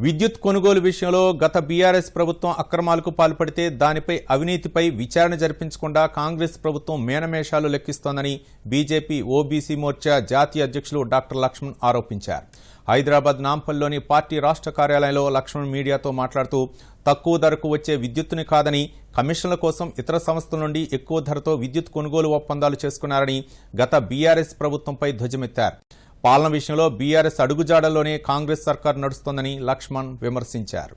విద్యుత్ కొనుగోలు విషయంలో గత బీఆర్ఎస్ ప్రభుత్వం అక్రమాలకు పాల్పడితే దానిపై అవినీతిపై విచారణ జరిపించకుండా కాంగ్రెస్ ప్రభుత్వం మేనమేషాలు లెక్కిస్తోందని బీజేపీ ఓబీసీ మోర్చా జాతీయ అధ్యక్షులు డాక్టర్ లక్ష్మణ్ ఆరోపించారు. హైదరాబాద్ నాంపల్లిలోని పార్టీ రాష్ట్ర కార్యాలయంలో లక్ష్మణ్ మీడియాతో మాట్లాడుతూ తక్కువ ధరకు వచ్చే విద్యుత్తుని కాదని కమిషన్ల కోసం ఇతర సంస్థల నుండి ఎక్కువ ధరతో విద్యుత్ కొనుగోలు ఒప్పందాలు చేసుకున్నారని గత బీఆర్ఎస్ ప్రభుత్వంపై ధ్వజమెత్తారు. పాలన విషయంలో బీఆర్ఎస్ అడుగుజాడల్లోనే కాంగ్రెస్ సర్కార్ నడుస్తోందని లక్ష్మణ్ విమర్శించారు.